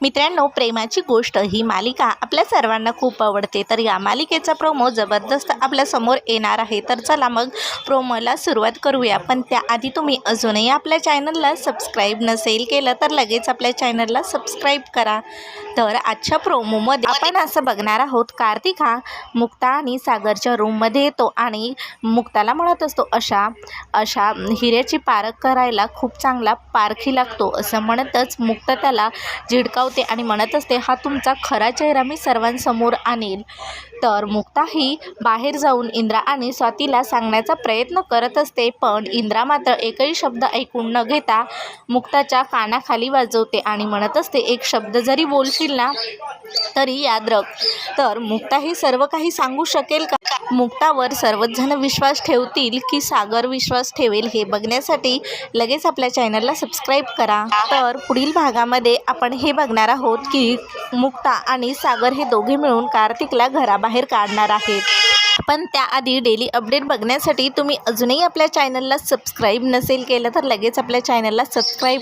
मित्रांनो प्रेमाची गोष्ट ही मालिका आपल्या सर्वांना खूप आवडते. तर या मालिकेचा प्रोमो जबरदस्त आपल्यासमोर येणार आहे. तर चला मग प्रोमोला सुरुवात करूया. पण त्याआधी तुम्ही अजूनही आपल्या चॅनलला सबस्क्राईब नसेल केलं तर लगेच आपल्या चॅनलला सबस्क्राईब करा. तर आजच्या प्रोमोमध्ये आपण असं बघणार आहोत कार्तिक हा मुक्ता आणि सागरच्या रूममध्ये येतो आणि मुक्ताला म्हणत असतो अशा अशा हिऱ्याची पारख करायला खूप चांगला पारखी लागतो. असं म्हणतच मुक्ता त्याला झिडकावते आणि म्हणत असते हा तुमचा खरा चेहरा मी सर्वांसमोर आणेल तर मुक्ताही बाहेर जाऊन इंद्रा आणि स्वातीला सांगण्याचा प्रयत्न करत असते पण इंद्रा मात्र एकही शब्द ऐकून न घेता मुक्ताच्या कानाखाली वाजवते आणि म्हणत असते एक शब्द जरी बोलशील ना तरी याद रख. तर मुक्ताही सर्व काही सांगू शकेल का? मुक्तावर सर्वचजण विश्वास ठेवतील की सागर विश्वास ठेवेल हे बघण्यासाठी लगेच आपल्या चॅनलला सबस्क्राईब करा. तर पुढील भागामध्ये आपण हे बघणार आहोत की मुक्ता आणि सागर हे दोघे मिळून कार्तिकला घराबाहेर काढणार आहेत. पण त्याआधी डेली अपडेट बघण्यासाठी तुम्ही अजूनही आपल्या चॅनलला सबस्क्राईब नसेल केलं तर लगेच आपल्या चॅनलला सबस्क्राईब